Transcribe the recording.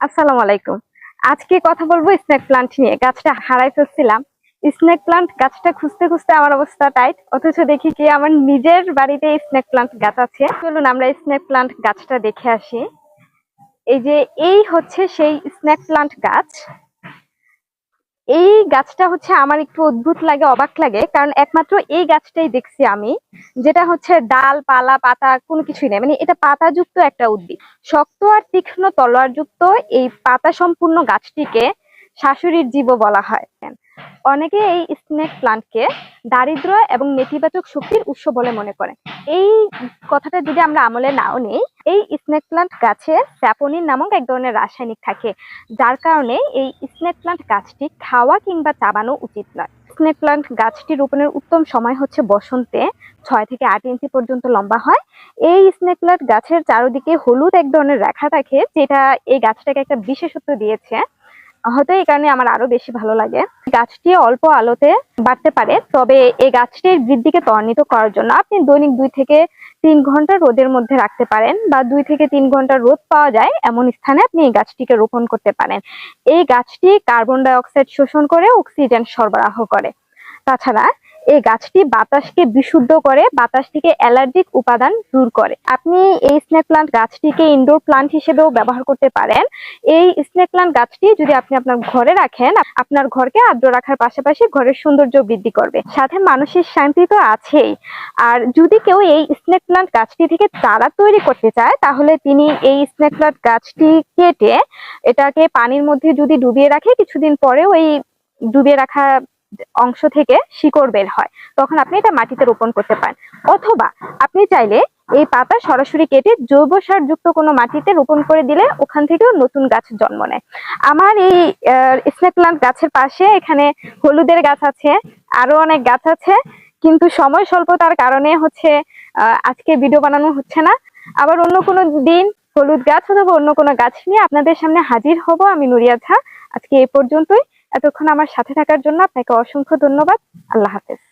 আসসালামু আলাইকুম। আজকে কথা বলব স্নেক প্লান্ট নিয়ে। গাছটা হারাই ফেলছিলাম। স্নেক প্লান্ট গাছটা খুঁজতে খুঁজতে আমার অবস্থা টাইট অথচ দেখি কি আমার নিজের বাড়িতে স্নেক প্লান্ট গাছ আছে। চলুন আমরা স্নেক প্লান্ট গাছটা দেখে আসি। এই যে এই হচ্ছে সেই স্নেক প্লান্ট গাছ। এই গাছটা হচ্ছে আমার একটু অদ্ভুত লাগে, অবাক লাগে। কারণ একমাত্র এই গাছটাই দেখছি আমি, যেটা হচ্ছে ডাল, পালা, পাতা, কোনো কিছুই নেই। মানে এটা পাতাযুক্ত একটা উদ্ভিদ। শক্ত আর তীক্ষ্ণ তলোয়ারযুক্ত এই পাতা সম্পূর্ণ গাছটিকে শাশুড়ির জীব বলা হয়। অনেকে এই স্নেক প্লান্টকে দারিদ্র এবং নেতিবাচক শক্তির উৎস বলে মনে করে। এই কথাটা যদি আমরা আমলে নাও নেই এই স্নেক প্লান্ট গাছে স্যাপোনিন নামক এক ধরনের রাসায়নিক থাকে, যার কারণে এই স্নেক প্লান্ট গাছটি খাওয়া কিংবা চাবানো উচিত নয়। স্নেক প্লান্ট গাছটি রোপণের উত্তম সময় হচ্ছে বসন্তে, ছয় থেকে আট ইঞ্চি পর্যন্ত লম্বা হয়। এই স্নেক প্লান্ট গাছের চারদিকে হলুদ এক ধরনের রেখা থাকে, যেটা এই গাছটাকে একটা বিশেষত্ব দিয়েছে। হয়তো এই কারণে আমার আরও বেশি ভালো লাগে। গাছটি অল্প আলোতে বাড়তে পারে, তবে এই গাছটির বৃদ্ধিকে ত্বরান্বিত করার জন্য আপনি দৈনিক দুই থেকে তিন ঘণ্টা রোদের মধ্যে রাখতে পারেন বা দুই থেকে তিন ঘণ্টা রোদ পাওয়া যায় এমন স্থানে আপনি এই গাছটিকে রোপণ করতে পারেন। এই গাছটি কার্বন ডাই অক্সাইড শোষণ করে অক্সিজেন সরবরাহ করে। তাছাড়া এই গাছটি বাতাসকে বিশুদ্ধ করে বাতাস থেকে অ্যালার্জিক উপাদান দূর করে। আপনি এই স্নেক প্লান্ট গাছটিকে ইনডোর প্লান্ট হিসেবেও ব্যবহার করতে পারেন। এই স্নেক প্লান্ট গাছটি যদি আপনি আপনার ঘরে রাখেন, আপনার ঘরকে আর্দ্র রাখার পাশাপাশি ঘরের সৌন্দর্য বৃদ্ধি করবে। সাথে মানুষের শান্তি তো আছেই। আর যদি কেউ এই স্নেক প্লান্ট গাছটি থেকে চারা তৈরি করতে চায়, তাহলে তিনি এই স্নেক প্লান্ট গাছটি কেটে এটাকে পানির মধ্যে যদি ডুবিয়ে রাখে, কিছুদিন পরে ওই ডুবিয়ে রাখা অংশ থেকে শিকড় বের হয়। তখন আপনি এটা মাটিতে রোপণ করতে পারেন। অথবা আপনি চাইলে এই পাতা সরাসরি কেটে জৈব সার যুক্ত কোনো মাটিতে রোপণ করে দিলে ওখান থেকেও নতুন গাছ জন্ম নেয়। আমার এই স্নেক প্লান্ট গাছের পাশে এখানে হলুদের গাছ আছে, আরও অনেক গাছ আছে। কিন্তু সময় স্বল্পতার কারণে হচ্ছে আজকে ভিডিও বানানো হচ্ছে না। আবার অন্য কোনো দিন হলুদ গাছ অথবা অন্য কোনো গাছ নিয়ে আপনাদের সামনে হাজির হব। আমি নুরিয়া ঝা, আজকে এই পর্যন্তই। এতক্ষণ আমার সাথে থাকার জন্য আপনাকে অসংখ্য ধন্যবাদ। আল্লাহ হাফেজ।